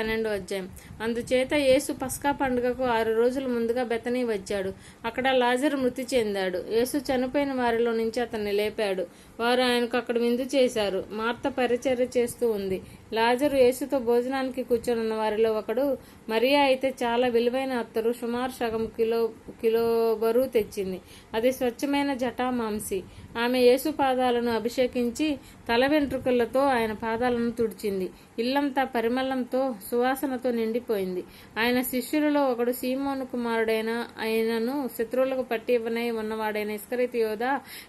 పన్నెండు అధ్యాయం. అందుచేత యేసు పస్కా పండుగకు ఆరు రోజుల ముందుగా బెతని వచ్చాడు. అక్కడ లాజరు మృతి చెందాడు. యేసు చనిపోయిన వారిలో నుంచి అతన్ని లేపాడు. వారు ఆయనకు అక్కడ విందు చేశారు. మార్త పరిచర్య చేస్తూ ఉంది. లాజరు యేసుతో భోజనానికి కూర్చొనున్న వారిలో ఒకడు మరియా అయితే చాలా విలువైన అత్తరు సుమారు సగం కిలో కిలో బరువు తెచ్చింది. అది స్వచ్ఛమైన జటామాంసి. ఆమె యేసు పాదాలను అభిషేకించి తల వెంట్రుకలతో ఆయన పాదాలను తుడిచింది. ఇల్లంతా పరిమళంతో సువాసనతో నిండిపోయింది. ఆయన శిష్యులలో ఒకడు సీమోను కుమారుడైన ఆయనను శత్రువులకు పట్టి ఇవ్వనై ఉన్నవాడైన ఇస్కరితి యోధ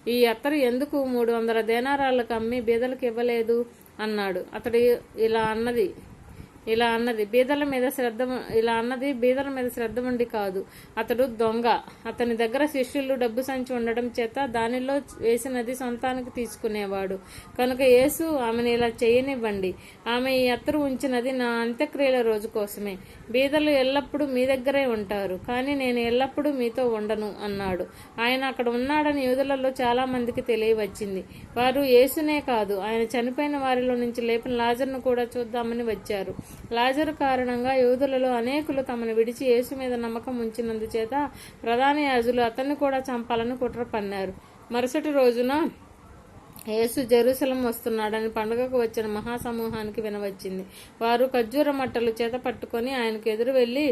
ఈ అత్తరు ఎందుకు మూడు వందల దేనారాలకు అమ్మి బీదలకు ఇవ్వలేదు? అన్నాడు. అతడు ఇలా అన్నది ఇలా అన్నది. బీదల మీద శ్రద్ధ ఇలా అన్నది బీదల మీద శ్రద్ధ ఉండి కాదు. అతడు దొంగ. అతని దగ్గర శిష్యులు డబ్బు సంచి ఉండడం చేత దానిలో వేసినది సొంతానికి తీసుకునేవాడు. కనుక యేసు ఆమెను ఇలా చేయనివ్వండి. ఆమె ఈ అత్తరు ఉంచినది నా అంత్యక్రియల రోజు కోసమే. బీదలు ఎల్లప్పుడూ మీ దగ్గరే ఉంటారు. కానీ నేను ఎల్లప్పుడూ మీతో ఉండను అన్నాడు. ఆయన అక్కడ ఉన్నాడని యూదులలో చాలా మందికి తెలియవచ్చింది. వారు యేసునే కాదు ఆయన చనిపోయిన వారిలో నుంచి లేపిన లాజర్ను కూడా చూద్దామని వచ్చారు. లాజరు కారణంగా యూదులలో అనేకులు తమను విడిచి యేసు మీద నమ్మకం ఉంచినందుచేత ప్రధాన యాజులు అతన్ని కూడా చంపాలని కుట్ర పన్నారు. మరుసటి రోజున యేసు జెరూసలం వస్తున్నాడని పండుగకు వచ్చిన మహాసమూహానికి వినవచ్చింది. వారు ఖర్జూర మట్టలు చేత పట్టుకొని ఆయనకు ఎదురు వెళ్ళి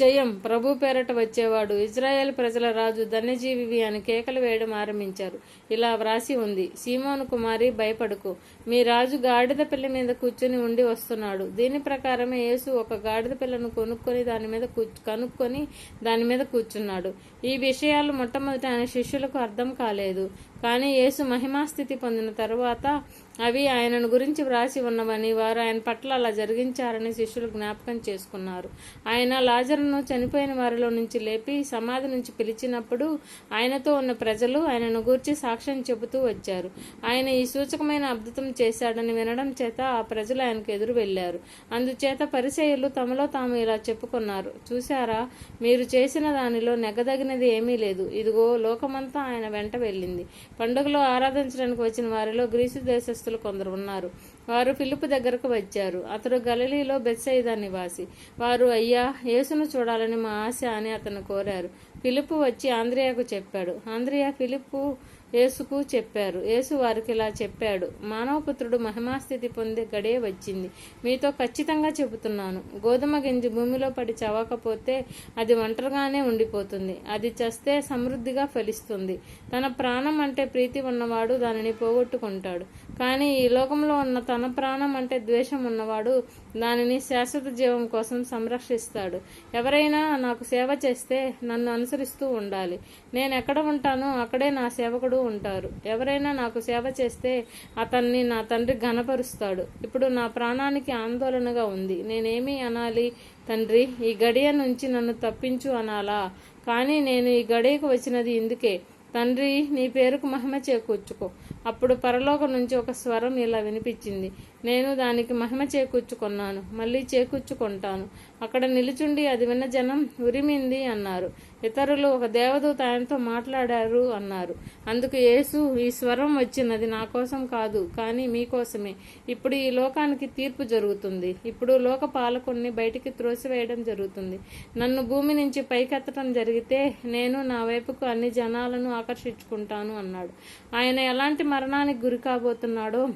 జయం ప్రభు పేరట వచ్చేవాడు. ఇజ్రాయెల్ ప్రజల రాజు ధన్యజీవివి అని కేకలు వేయడం ఆరంభించారు. ఇలా వ్రాసి ఉంది సీమోను కుమారి భయపడుకు. మీ రాజు గాడిద పిల్ల మీద కూర్చుని ఉండి వస్తున్నాడు. దీని ప్రకారమే యేసు ఒక గాడిద పిల్లను కొనుక్కొని దాని మీద కూర్చు కనుక్కొని దాని మీద కూర్చున్నాడు. ఈ విషయాలు మొట్టమొదట ఆయన శిష్యులకు అర్థం కాలేదు. కానీ యేసు మహిమాస్థితి పొందిన తరువాత అవి ఆయనను గురించి వ్రాసి ఉన్నవని వారు ఆయన పట్ల అలా జరిగించారని శిష్యులు జ్ఞాపకం చేసుకున్నారు. ఆయన లాజర్ను చనిపోయిన వారిలో నుంచి లేపి సమాధి నుంచి పిలిచినప్పుడు ఆయనతో ఉన్న ప్రజలు ఆయనను గూర్చి సాక్ష్యం చెబుతూ వచ్చారు. ఆయన ఈ సూచకమైన అద్భుతం చేశాడని వినడం చేత ఆ ప్రజలు ఆయనకు ఎదురు వెళ్ళారు అందుచేత పరిచయులు తమలో తాము ఇలా చెప్పుకున్నారు. చూశారా? మీరు చేసిన దానిలో నెగదగినది ఏమీ లేదు. ఇదిగో లోకమంతా ఆయన వెంట వెళ్ళింది. పండుగలో ఆరాధించడానికి వచ్చిన వారిలో గ్రీసు దేశస్థులు కొందరు ఉన్నారు. వారు పిలుపు దగ్గరకు వచ్చారు. అతడు గలలీలో బెత్సైదా నివాసి. వారు అయ్యా యేసును చూడాలని మా ఆశ అని అతను కోరారు. పిలుపు వచ్చి ఆంద్రియాకు చెప్పాడు. ఆంద్రియా ఫిలిపు యేసుకు చెప్పారు. యేసు వారికి ఇలా చెప్పాడు మానవపుత్రుడు మహిమాస్థితి పొందే గడే వచ్చింది. మీతో ఖచ్చితంగా చెబుతున్నాను. గోధుమ గింజ భూమిలో పడి చవకపోతే అది ఒంటరిగానే ఉండిపోతుంది. అది చస్తే సమృద్ధిగా ఫలిస్తుంది. తన ప్రాణం అంటే ప్రీతి ఉన్నవాడు దానిని పోగొట్టుకుంటాడు. కానీ ఈ లోకంలో ఉన్న తన ప్రాణం అంటే ద్వేషం ఉన్నవాడు దానిని శాశ్వత జీవం కోసం సంరక్షిస్తాడు. ఎవరైనా నాకు సేవ చేస్తే నన్ను అనుసరిస్తూ ఉండాలి. నేను ఎక్కడ ఉంటానో అక్కడే నా సేవకుడు ఉంటారు. ఎవరైనా నాకు సేవ చేస్తే అతన్ని నా తండ్రి ఘనపరుస్తాడు. ఇప్పుడు నా ప్రాణానికి ఆందోళనగా ఉంది. నేనేమి అనాలి? తండ్రి ఈ గడియ నుంచి నన్ను తప్పించు అనాలా? కానీ నేను ఈ గడియకు వచ్చినది ఇందుకే. తండ్రి నీ పేరుకు మహిమ చేకూర్చుకో. అప్పుడు పరలోకం నుంచి ఒక స్వరం ఇలా వినిపించింది. నేను దానికి మహిమ చేకూర్చుకున్నాను మళ్ళీ చేకూర్చుకుంటాను. అక్కడ నిలుచుండి అది విన్న జనం ఉరిమింది అన్నారు. ఇతరులు ఒక దేవదూత ఆయనతో మాట్లాడారు అన్నారు. అందుకు యేసు ఈ స్వరం వచ్చినది నా కోసం కాదు కానీ మీకోసమే ఇప్పుడు ఈ లోకానికి తీర్పు జరుగుతుంది. ఇప్పుడు లోక పాలకుణ్ణి బయటికి త్రోసివేయడం జరుగుతుంది. నన్ను భూమి నుంచి పైకెత్తడం జరిగితే నేను నా వైపుకు అన్ని జనాలను ఆకర్షించుకుంటాను అన్నాడు. ఆయన ఎలాంటి మరణానికి గురి కాబోతున్నాడో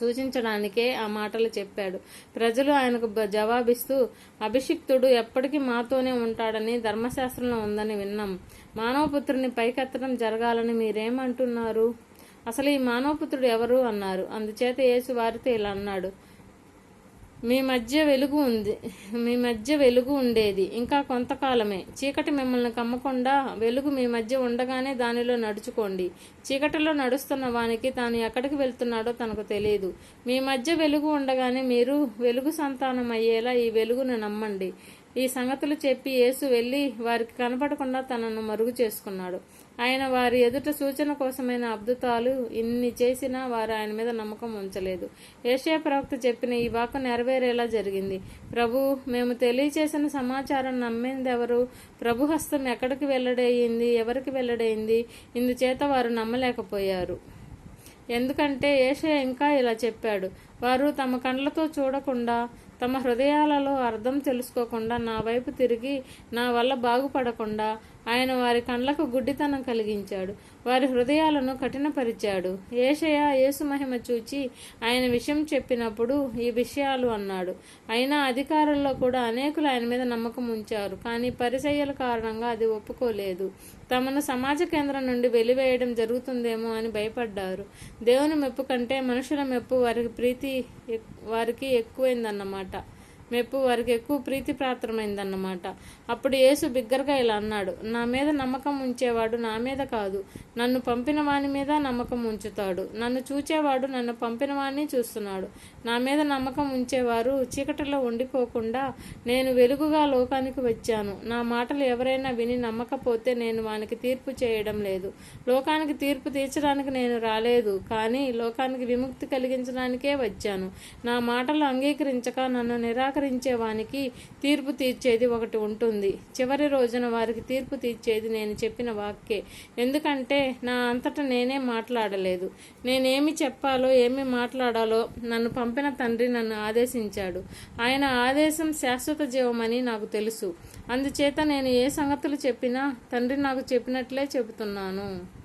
సూచించడానికే ఆ మాటలు చెప్పాడు. ప్రజలు ఆయనకు జవాబిస్తూ అభిషిక్తుడు ఎప్పటికీ మాతోనే ఉంటాడని ధర్మశాస్త్రంలో ఉందని విన్నాం. మానవపుత్రుని పైకెత్తడం జరగాలని మీరేమంటున్నారు? అసలు ఈ మానవపుత్రుడు ఎవరు? అన్నారు. అందుచేత యేసు వారితో ఇలా అన్నాడు. మీ మధ్య వెలుగు ఉంది. మీ మధ్య వెలుగు ఉండేది. ఇంకా కొంతకాలమే. చీకటి మిమ్మల్ని కమ్మకుండా వెలుగు మీ మధ్య ఉండగానే దానిలో నడుచుకోండి. చీకటిలో నడుస్తున్న వానికి తాను ఎక్కడికి వెళ్తున్నాడో తనకు తెలియదు. మీ మధ్య వెలుగు ఉండగానే మీరు వెలుగు సంతానం అయ్యేలా ఈ వెలుగును నమ్మండి. ఈ సంగతులు చెప్పి యేసు వెళ్ళి వారికి కనపడకుండా తనను మరుగు చేసుకున్నాడు. ఆయన వారి ఎదుట సూచన కోసమైన అద్భుతాలు ఇన్ని చేసినా వారు ఆయన మీద నమ్మకం ఉంచలేదు. ఏషియా ప్రవక్త చెప్పిన ఈ వాక్కు నెరవేరేలా జరిగింది. ప్రభు మేము తెలియచేసిన సమాచారం నమ్మింది ఎవరు ప్రభు హస్తం ఎక్కడికి వెల్లడయింది? ఎవరికి వెల్లడైంది ఇందుచేత వారు నమ్మలేకపోయారు. ఎందుకంటే ఏషియా ఇంకా ఇలా చెప్పాడు. వారు తమ కండ్లతో చూడకుండా తమ హృదయాలలో అర్థం తెలుసుకోకుండా నా వైపు తిరిగి నా వల్ల బాగుపడకుండా ఆయన వారి కండ్లకు గుడ్డితనం కలిగించాడు. వారి హృదయాలను కఠినపరిచాడు. ఏషయ యేసు మహిమ చూచి ఆయన విషయం చెప్పినప్పుడు ఈ విషయాలు అన్నాడు. అయినా అధికారుల్లో కూడా అనేకులు ఆయన మీద నమ్మకం ఉంచారు. కానీ పరిచయ్యల కారణంగా అది ఒప్పుకోలేదు. తమను సమాజ కేంద్రం నుండి వెలివేయడం జరుగుతుందేమో అని భయపడ్డారు. దేవుని మెప్పు కంటే మనుషుల మెప్పు వారికి ప్రీతి వారికి ఎక్కువైందన్నమాట. మెప్పు వారికి ఎక్కువ ప్రీతిపాత్రమైందన్నమాట అప్పుడు యేసు బిగ్గరగా ఇలా అన్నాడు నా మీద నమ్మకం ఉంచేవాడు నా మీద కాదు. నన్ను పంపిన వాని మీద నమ్మకం ఉంచుతాడు. నన్ను చూచేవాడు నన్ను పంపిన వాడిని చూస్తున్నాడు. నా మీద నమ్మకం ఉంచేవారు చీకటిలో ఉండిపోకుండా నేను వెలుగుగా లోకానికి వచ్చాను. నా మాటలు ఎవరైనా విని నమ్మకపోతే నేను వానికి తీర్పు చేయడం లేదు. లోకానికి తీర్పు తీర్చడానికి నేను రాలేదు కానీ లోకానికి విముక్తి కలిగించడానికే వచ్చాను. నా మాటలు అంగీకరించక నన్ను నిరాకరి వానికి తీర్పు తీర్చేది ఒకటి ఉంటుంది. చివరి రోజున వారికి తీర్పు తీర్చేది నేను చెప్పిన వాక్యే ఎందుకంటే నా అంతటా నేనే మాట్లాడలేదు. నేనేమి చెప్పాలో ఏమి మాట్లాడాలో నన్ను పంపిన తండ్రి నన్ను ఆదేశించాడు. ఆయన ఆదేశం శాశ్వత జీవమని నాకు తెలుసు. అందుచేత నేను ఏ సంగతులు చెప్పినా తండ్రి నాకు చెప్పినట్లే చెబుతున్నాను.